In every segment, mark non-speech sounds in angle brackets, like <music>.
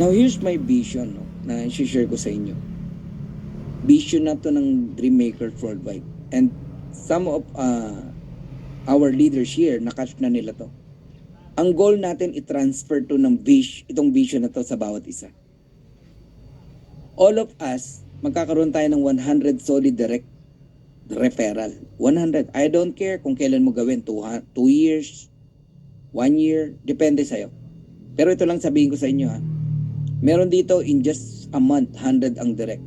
Now, here's my vision no, na share ko sa inyo. Vision na to ng Dreammaker Worldwide. And some of uh, our leaders here, nakatch na nila to. Ang goal natin i-transfer to ng vision, itong vision na to sa bawat isa. All of us, magkakaroon tayo ng 100 solid direct referral. 100. I don't care kung kailan mo gawin. 2 years, 1 year, depende sa'yo. Pero ito lang sabihin ko sa inyo ha. Meron dito in just a month, 100 ang direct.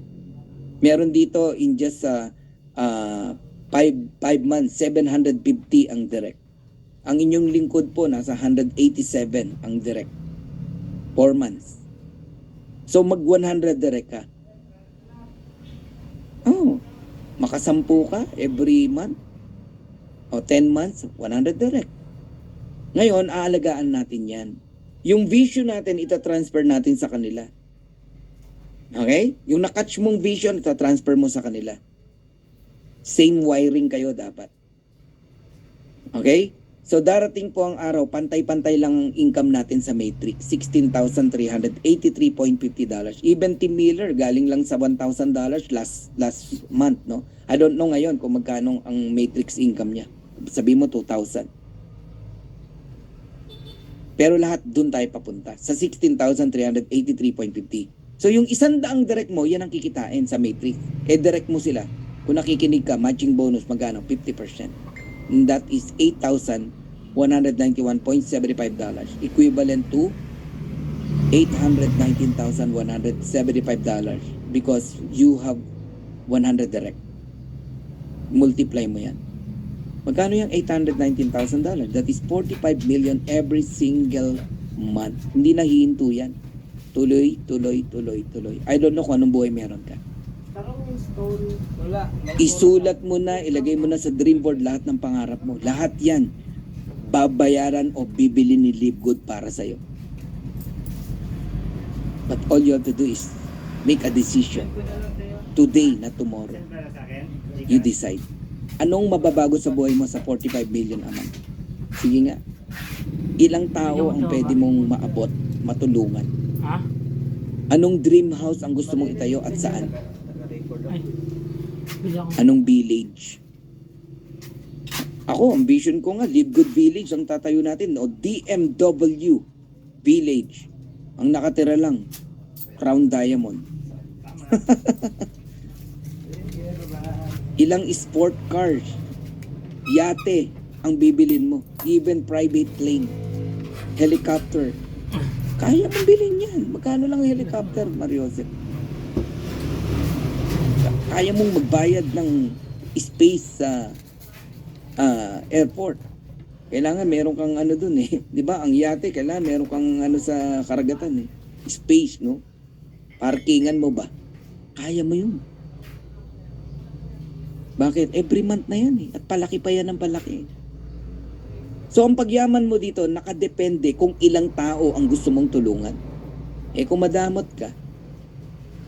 Meron dito in just uh, uh, 5, 5 months, 750 ang direct. Ang inyong lingkod po, nasa 187 ang direct. 4 months. So mag 100 direct ka. Oh, makasampu ka every month. O 10 months, 100 direct. Ngayon, aalagaan natin yan. Yung vision natin, itatransfer natin sa kanila. Okay? Yung nakatch mong vision, itatransfer mo sa kanila. Same wiring kayo dapat. Okay? So darating po ang araw, pantay-pantay lang ang income natin sa Matrix. $16,383.50. Even Tim Miller, galing lang sa $1,000 last last month, no? I don't know ngayon kung magkano ang Matrix income niya. Sabi mo 2,000. Pero lahat dun tayo papunta sa 16,383.50. So yung isang daang direct mo, yan ang kikitain sa Matrix. Eh direct mo sila. Kung nakikinig ka, matching bonus magkano? 50%. And that is $8,191.75 equivalent to $819,175 because you have 100 direct. Multiply mo yan. Magkano yung $819,000? That is 45 million every single month. Hindi nahihinto yan. Tuloy, tuloy, tuloy, tuloy. I don't know kung anong buhay meron ka. Tarong stone, wala. Isulat mo na, ilagay mo na sa dream board lahat ng pangarap mo. Lahat yan, babayaran o bibili ni Live Good para sa'yo. But all you have to do is make a decision. Today, not tomorrow. You decide. Anong mababago sa buhay mo sa 45 million a month? Sige nga. Ilang tao ang pwede mong maabot, matulungan? Ha? Anong dream house ang gusto mong itayo at saan? Anong village? Ako, ang vision ko nga, Live Good Village ang tatayo natin. O DMW Village. Ang nakatira lang, Crown Diamond. <laughs> Ilang sport cars, yate ang bibilin mo. Even private plane, helicopter. Kaya mong bilhin yan. Magkano lang ang helicopter, Mariosep? Kaya mong magbayad ng space sa ah, airport. Kailangan meron kang ano dun eh. <laughs> 'Di ba? Ang yate kailangan meron kang ano sa karagatan eh. Space, no? Parkingan mo ba? Kaya mo 'yun. Bakit? Every month na yan eh. At palaki pa yan ng palaki. So ang pagyaman mo dito, nakadepende kung ilang tao ang gusto mong tulungan. Eh kung madamot ka,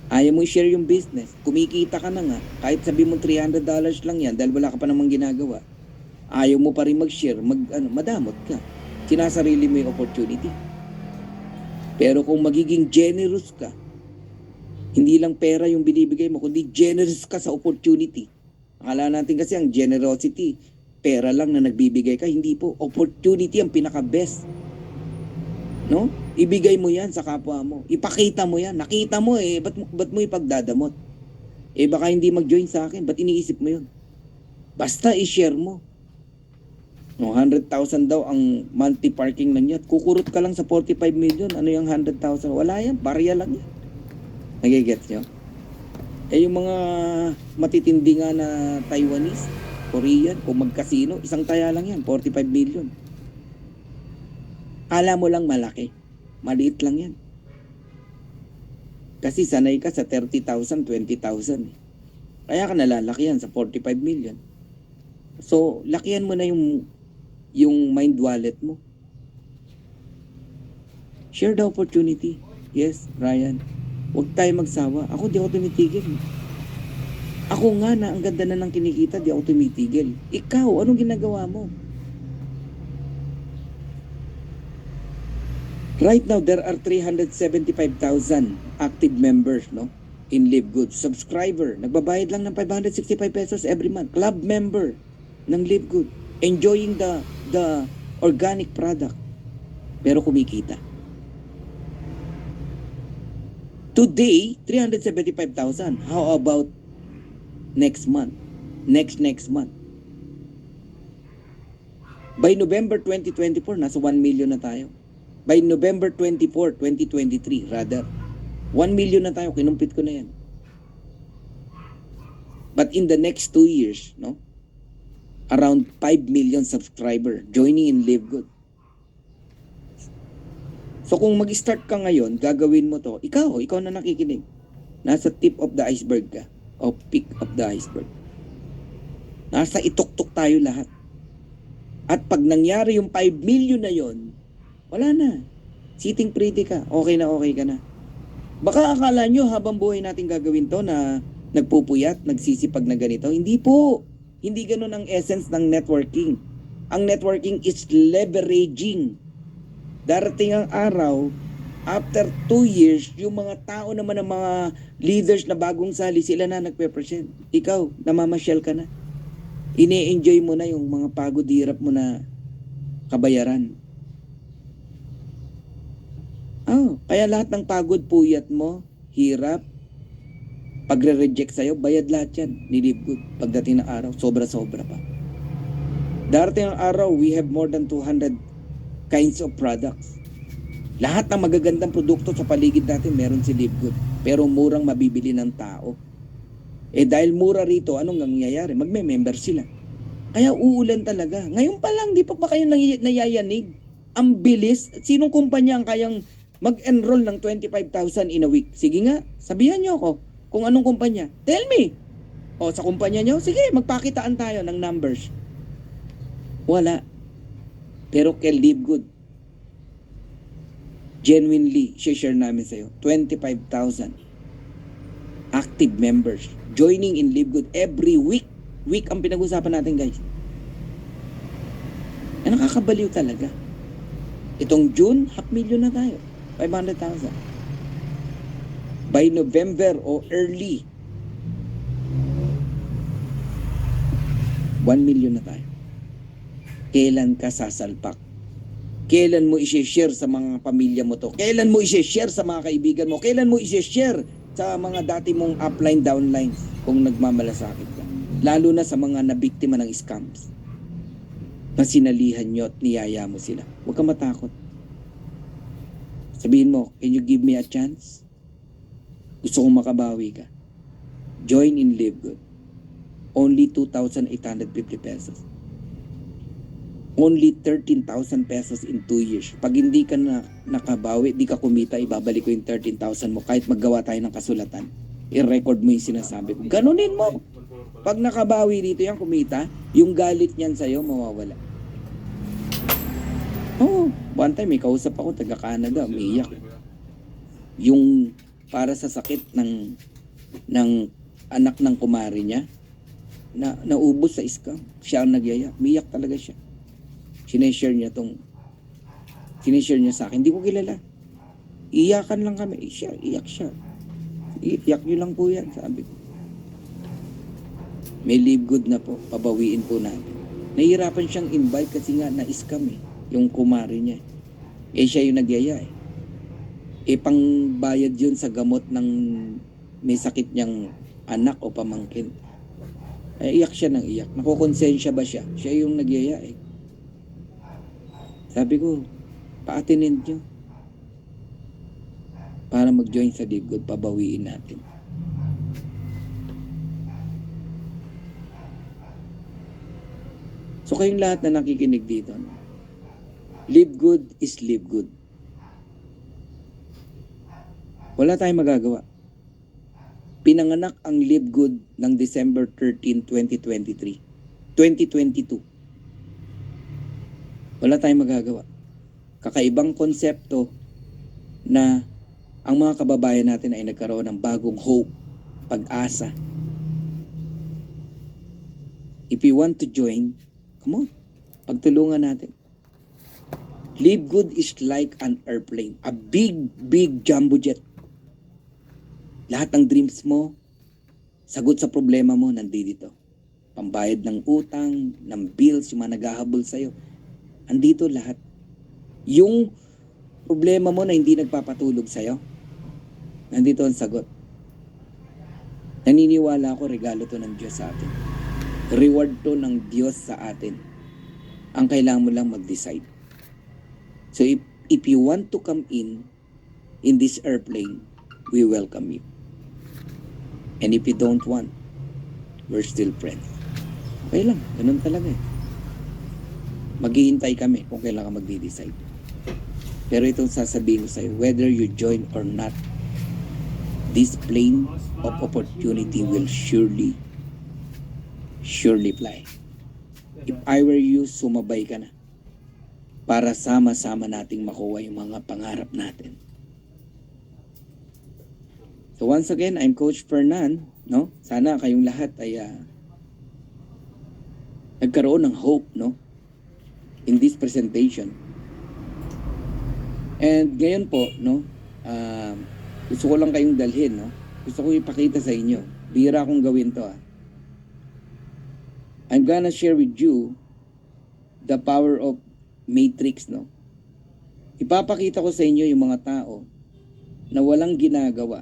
ayaw mo i-share yung business, kumikita ka na nga, kahit sabi mo $300 lang yan dahil wala ka pa namang ginagawa, ayaw mo pa rin mag-share, mag, ano, madamot ka. Sinasarili mo yung opportunity. Pero kung magiging generous ka, hindi lang pera yung binibigay mo, kundi generous ka sa opportunity. Akala natin kasi ang generosity, pera lang na nagbibigay ka. Hindi po. Opportunity ang pinaka-best. No? Ibigay mo yan sa kapwa mo. Ipakita mo yan. Nakita mo eh. Ba't, ba't mo ipagdadamot? Eh baka hindi mag-join sa akin. Ba't iniisip mo yun? Basta i-share mo. No, 100,000 daw ang monthly parking lang yan. Kukurot ka lang sa 45 million. Ano yung 100,000? Wala yan. Barya lang yan. Nagigets nyo? Eh yung mga matitindi nga na Taiwanese, Korean, kung magkasino, isang taya lang yan, 45 million. Kala mo lang malaki. Maliit lang yan. Kasi sanay ka sa 30,000, 20,000. eh. Kaya ka nalalaki yan sa 45 million. So, lakihan mo na yung yung mind wallet mo. Share the opportunity. Yes, Ryan. Huwag tayo magsawa. Ako di ako tumitigil. Ako nga na ang ganda na ng kinikita, di ako tumitigil. Ikaw, anong ginagawa mo? Right now, there are 375,000 active members, no? In Live Good. Subscriber, nagbabayad lang ng 565 pesos every month. Club member ng Live Good. Enjoying the the organic product. Pero kumikita. Today, 375,000. How about next month? Next next month? By November 2024, nasa 1 million na tayo. By November 24, 2023, rather. 1 million na tayo, kinumpit ko na yan. But in the next two years, no? Around 5 million subscriber joining in Live Good. So kung mag-start ka ngayon, gagawin mo to, ikaw, ikaw na nakikinig. Nasa tip of the iceberg ka. O peak of the iceberg. Nasa ituktok tayo lahat. At pag nangyari yung 5 million na yon, wala na. Sitting pretty ka. Okay na okay ka na. Baka akala nyo habang buhay natin gagawin to na nagpupuyat, nagsisipag na ganito. Hindi po. Hindi ganun ang essence ng networking. Ang networking is leveraging. Darating ang araw, after two years, yung mga tao naman ng mga leaders na bagong sali, sila na nagpe-present. Ikaw, namamasyal ka na. Ine-enjoy mo na yung mga pagod hirap mo na kabayaran. Oh, kaya lahat ng pagod puyat mo, hirap, pagre-reject sa'yo, bayad lahat yan. Nilib. Pagdating ng araw, sobra-sobra pa. Darating ang araw, we have more than 200 kinds of products. Lahat ng magagandang produkto sa paligid natin, meron si Live Good. Pero murang mabibili ng tao. Eh dahil mura rito, anong nangyayari? Magme-member sila. Kaya uulan talaga. Ngayon pa lang, di pa ba kayo nayayanig? Ang bilis. Sinong kumpanya ang kayang mag-enroll ng 25,000 in a week? Sige nga, sabihan nyo ako kung anong kumpanya. Tell me. O sa kumpanya nyo, sige, magpakitaan tayo ng numbers. Wala. Pero kay Live Good, genuinely, share namin sa'yo, 25,000 active members joining in Live Good every week. Week ang pinag-usapan natin, guys. Eh, nakakabaliw talaga. Itong June, half million na tayo. 500,000. By November o early, 1 million na tayo. Kailan ka sasalpak? Kailan mo i-share sa mga pamilya mo to? Kailan mo i-share sa mga kaibigan mo? Kailan mo i-share sa mga dati mong upline, downlines kung nagmamalasakit ka? Lalo na sa mga nabiktima ng scams na sinalihan nyo at niyaya mo sila. Huwag kang matakot. Sabihin mo, can you give me a chance? Gusto kong makabawi ka. Join in Live Good. Only 2,850 pesos. Only 13,000 pesos in 2 years. Pag hindi ka na nakabawi, di ka kumita, ibabalik ko yung 13,000 mo kahit maggawa tayo ng kasulatan. I-record mo yung sinasabi ko. Ganunin mo. Pag nakabawi dito yan, kumita, yung galit niyan sa'yo, mawawala. Oo. one time, may kausap ako, taga Canada, umiiyak. Yung para sa sakit ng ng anak ng kumari niya, na naubos sa scam. Siya ang nagyaya. Umiyak talaga siya. Sineshare niya tong sineshare niya sa akin. Hindi ko kilala. Iyakan lang kami. Siya, iyak siya. Iyak niyo lang po yan, sabi ko. May live good na po. Pabawiin po natin. Nahihirapan siyang invite kasi nga na-scam eh. Yung kumari niya. Eh siya yung nagyaya eh. Eh pangbayad yun sa gamot ng may sakit niyang anak o pamangkin. Eh, iyak siya ng iyak. Nakukonsensya ba siya? Siya yung nagyaya eh. Sabi ko, paatinin nyo. Para mag-join sa Live Good, pabawiin natin. So kayong lahat na nakikinig dito, no? live good is live good. Wala tayong magagawa. Pinanganak ang Live Good ng December 13, 2023. 2022. Wala tayong magagawa. Kakaibang konsepto na ang mga kababayan natin ay nagkaroon ng bagong hope, pag-asa. If you want to join, come on, pagtulungan natin. Live good is like an airplane. A big, big jumbo jet. Lahat ng dreams mo, sagot sa problema mo, nandito. Pambayad ng utang, ng bills, yung mga naghahabol sa'yo. Andito lahat. Yung problema mo na hindi nagpapatulog sa'yo, nandito ang sagot. Naniniwala ako, regalo to ng Diyos sa atin. Reward to ng Diyos sa atin. Ang kailangan mo lang mag-decide. So if, if you want to come in, in this airplane, we welcome you. And if you don't want, we're still friends. Okay lang, ganun talaga eh. Maghihintay kami kung kailan ka magde-decide. Pero itong sasabihin ko sa'yo, whether you join or not, this plane of opportunity will surely, surely fly. If I were you, sumabay ka na para sama-sama nating makuha yung mga pangarap natin. So once again, I'm Coach Fernan, no? Sana kayong lahat ay ah, nagkaroon ng hope, no? In this presentation. And ngayon po, no? ah, gusto ko lang kayong dalhin, no? Gusto ko ipakita sa inyo. Bira akong gawin to, ah. I'm gonna share with you the power of matrix, no? Ipapakita ko sa inyo yung mga tao na walang ginagawa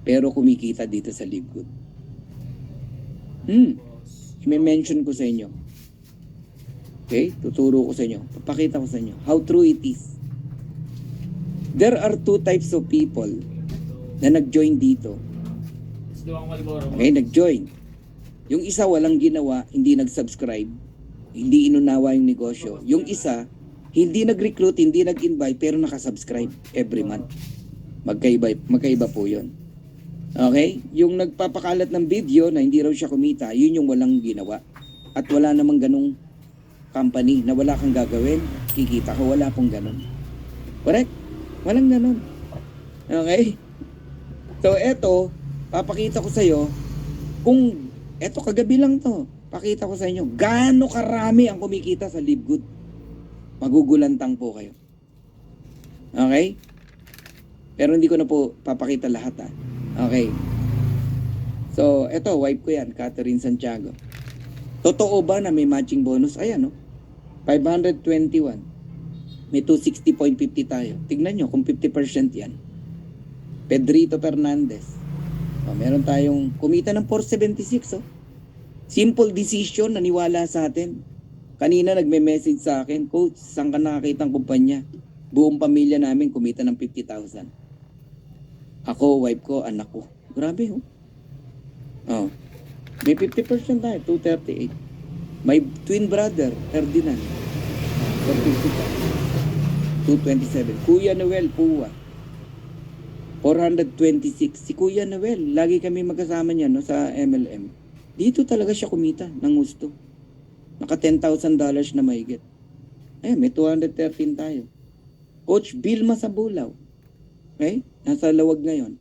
pero kumikita dito sa Live Good. Hmm, i-mention ko sa inyo. Okay? Tuturo ko sa inyo. Papakita ko sa inyo how true it is. There are two types of people na nag-join dito. Okay, nag-join. Yung isa walang ginawa, hindi nag-subscribe, hindi inunawa yung negosyo. Yung isa, hindi nag-recruit, hindi nag-invite, pero nakasubscribe every month. Magkaiba, magkaiba po yun. Okay? Yung nagpapakalat ng video na hindi raw siya kumita, yun yung walang ginawa. At wala namang ganong company na wala kang gagawin, kikita ka, wala pong ganon. Correct? Walang ganon. Okay? So, eto, papakita ko sa'yo, kung, eto kagabi lang to, pakita ko sa inyo, gaano karami ang kumikita sa Live Good. Magugulantang po kayo. Okay? Pero hindi ko na po papakita lahat ha. Okay. So, eto, wife ko yan, Catherine Santiago. Totoo ba na may matching bonus? Ayan, no? 521. May 260.50 tayo. Tignan nyo kung 50% yan. Pedrito Fernandez. O, meron tayong kumita ng 476, oh. Simple decision, naniwala sa atin. Kanina nagme-message sa akin, Coach, saan ka nakakita ng kumpanya? Buong pamilya namin kumita ng 50,000. Ako, wife ko, anak ko. Grabe, oh. Oh. May 50% tayo, 238. My twin brother, Ferdinand. 455. 227. Kuya Noel, Puwa. 426. Si Kuya Noel, lagi kami magkasama niya no, sa MLM. Dito talaga siya kumita ng gusto. Naka $10,000 na mahigit. Ayun, may 213 tayo. Coach Bilma sa Bulaw. Okay? Nasa lawag ngayon.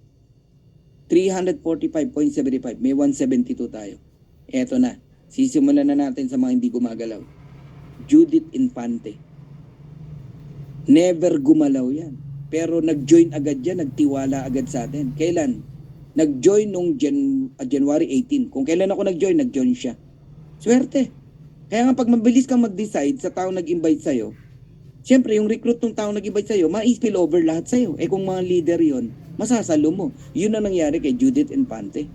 345.75. May 172 tayo. Eto na. Sisimulan na natin sa mga hindi gumagalaw. Judith Infante. Never gumalaw yan. Pero nag-join agad yan, nagtiwala agad sa atin. Kailan? Nag-join nung Jan- ah, January 18. Kung kailan ako nag-join, nag-join siya. Swerte. Kaya nga pag mabilis kang mag-decide sa tao nag-invite sa'yo, Siyempre, yung recruit ng tao nag-invite sa'yo, ma-spill over lahat sa'yo. Eh kung mga leader yon masasalo mo. Yun ang nangyari kay Judith Infante.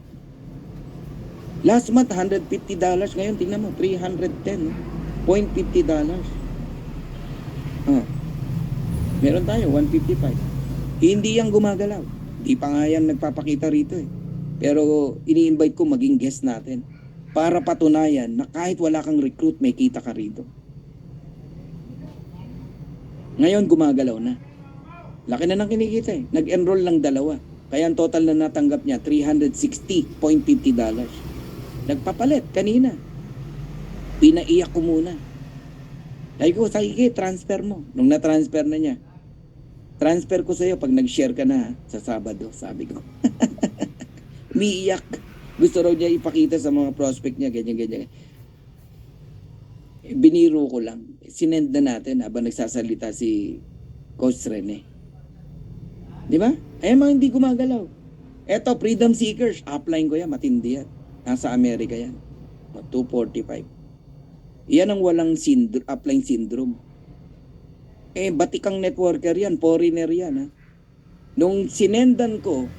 Last month, $150. Ngayon, tingnan mo, $310. no? $0.50. Ah. Meron tayo, 155. Hindi yan gumagalaw. Di pa nga yan nagpapakita rito eh. Pero ini-invite ko maging guest natin para patunayan na kahit wala kang recruit, may kita ka rito. Ngayon gumagalaw na. Laki na ng kinikita eh. Nag-enroll lang dalawa. Kaya ang total na natanggap niya, $360.50. Nagpapalit kanina. Pinaiyak ko muna. Sabi ko, sige, transfer mo. Nung na-transfer na niya, transfer ko sa'yo pag nag-share ka na sa Sabado, sabi ko. <laughs> Umiiyak. Gusto raw niya ipakita sa mga prospect niya, ganyan, ganyan. Eh, biniro ko lang. Sinend na natin habang nagsasalita si Coach Rene. Di ba? Ay, mga hindi gumagalaw. Eto, Freedom Seekers. Upline ko yan. Matindi yan. Nasa Amerika yan. 245. Yan ang walang syndrome, upline syndrome. Eh, batikang networker yan. Foreigner yan, ha? Nung sinendan ko,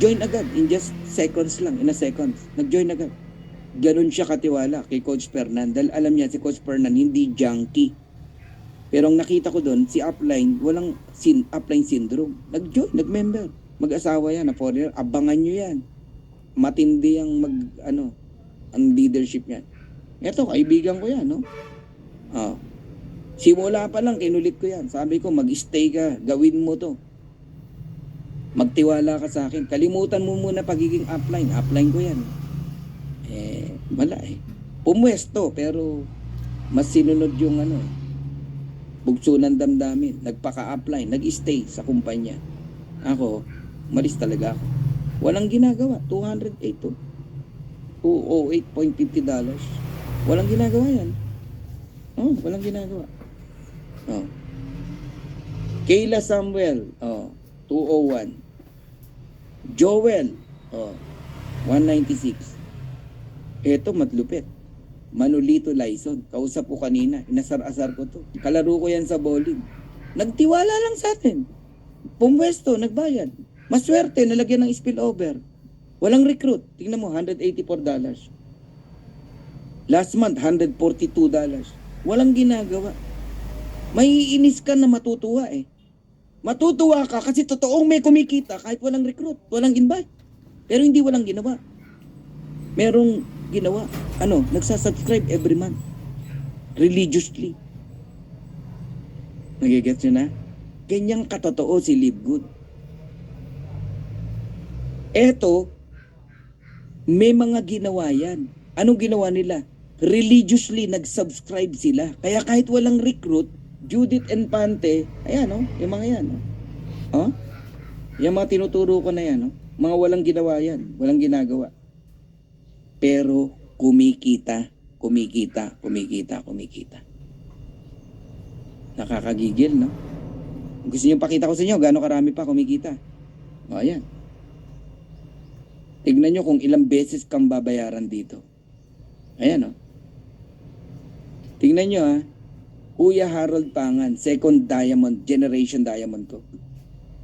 join agad in just seconds lang, in a seconds. Nag-join agad. Ganun siya katiwala kay Coach Fernan. Dahil alam niya si Coach Fernan hindi junkie. Pero ang nakita ko doon, si upline, walang sin, upline syndrome. Nag-join, nag-member. Mag-asawa yan, na foreigner. Abangan nyo yan. Matindi ang mag, ano, ang leadership niyan. Eto, kaibigan ko yan, no? Oh. Simula pa lang, kinulit ko yan. Sabi ko, mag-stay ka, gawin mo to. Magtiwala ka sa akin. Kalimutan mo muna pagiging upline. Upline ko yan. Eh, wala eh. Pumwesto, pero mas sinunod yung ano eh. Bugso ng damdamin. Nagpaka-upline, nag-stay sa kumpanya. Ako, malis talaga ako. Walang ginagawa. 208 to. 208.50 dollars. Walang ginagawa yan. Oh, walang ginagawa. Oh. Kayla Samuel, oh, 201. Joel, oh, 196. Eto, matlupit. Manolito Lyson. Kausap ko kanina. Inasar-asar ko to. Kalaro ko yan sa bowling. Nagtiwala lang sa atin. Pumwesto, nagbayad. Maswerte, nalagyan ng spillover. Walang recruit. Tingnan mo, $184. Last month, $142. Walang ginagawa. May inis ka na matutuwa eh. Matutuwa ka kasi totoong may kumikita kahit walang recruit, walang invite. Pero hindi walang ginawa. Merong ginawa. Ano, nagsasubscribe every month. Religiously. Nagigets nyo na? Ganyang katotoo si Live Good. Eto, may mga ginawa yan. Anong ginawa nila? Religiously nag-subscribe sila. Kaya kahit walang recruit, Judith and Pante, ayan oh, yung mga yan oh. Oh? Yung mga tinuturo ko na yan oh. Mga walang ginawa yan, walang ginagawa. Pero kumikita, kumikita, kumikita, kumikita. Nakakagigil, no? Gusto niyo pakita ko sa inyo, gaano karami pa kumikita. O, ayan. Tignan nyo kung ilang beses kang babayaran dito. Ayan, o. Tingnan nyo, ha. Kuya Harold Pangan, second diamond, generation diamond ko.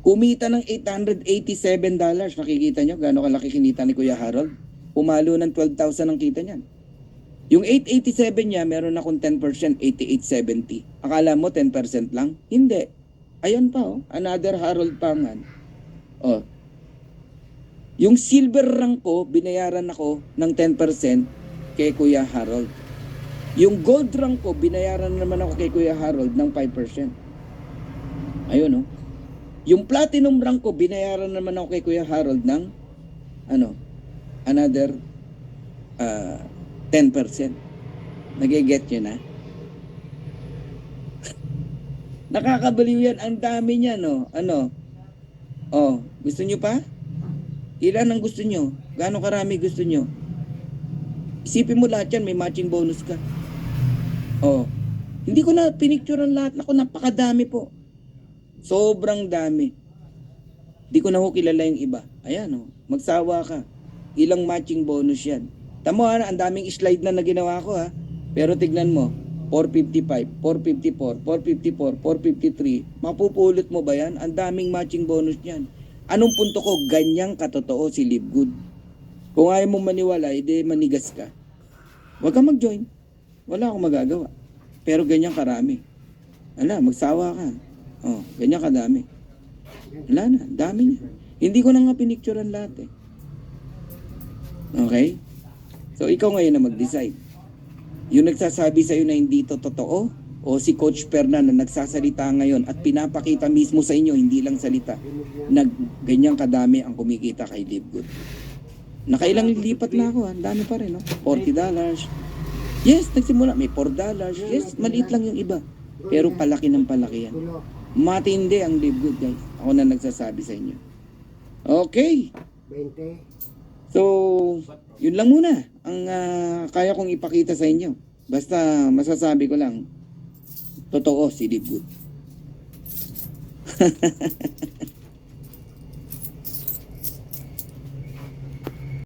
Kumita ng $887. Nakikita nyo, gaano kalaki kinita ni Kuya Harold? Pumalo ng 12,000 ang kita niyan. Yung 887 niya, meron akong 10%, 8870. Akala mo 10% lang? Hindi. Ayan pa oh, another Harold Pangan. Oh. Yung silver rank ko, binayaran ako ng 10% kay Kuya Harold. Yung gold rank ko, binayaran naman ako kay Kuya Harold ng 5%. Ayun oh. Yung platinum rank ko, binayaran naman ako kay Kuya Harold ng ano, another uh, 10%. Nagiget nyo na? Nakakabaliw yan. Ang dami niya, no? Ano? Oh, gusto nyo pa? Ilan ang gusto nyo? Gaano karami gusto nyo? Isipin mo lahat yan, may matching bonus ka. Oh. Hindi ko na pinicturean lahat. Ako, napakadami po. Sobrang dami. Di ko na ho kilala yung iba. Ayan, oh. Magsawa ka. Ilang matching bonus yan. Tamo ha, ang daming slide na na ginawa ko ha. Pero tignan mo, 455, 454, 454, 453. Mapupulot mo ba yan? Ang daming matching bonus niyan. Anong punto ko? Ganyang katotoo si Live Good. Kung ayaw mo maniwala, edi manigas ka. Huwag kang mag-join. Wala akong magagawa. Pero ganyan karami. Ala, magsawa ka. Oh, ganyan kadami. Wala na, dami niya. Hindi ko na nga pinicturean lahat eh. Okay? So, ikaw ngayon na mag-decide. Yung nagsasabi sa'yo na hindi to totoo, o si Coach Pernan na nagsasalita ngayon at pinapakita mismo sa inyo, hindi lang salita, nag ganyang kadami ang kumikita kay Live Good. Nakailang lipat na ako, ang dami pa rin, no? $40. Yes, nagsimula, may $4. Yes, maliit lang yung iba. Pero palaki ng palaki yan. Matindi ang Live Good, guys. Ako na nagsasabi sa inyo. Okay. 20. So, yun lang muna ang ah, kaya kong ipakita sa inyo. Basta masasabi ko lang, totoo si Deep Good. <laughs>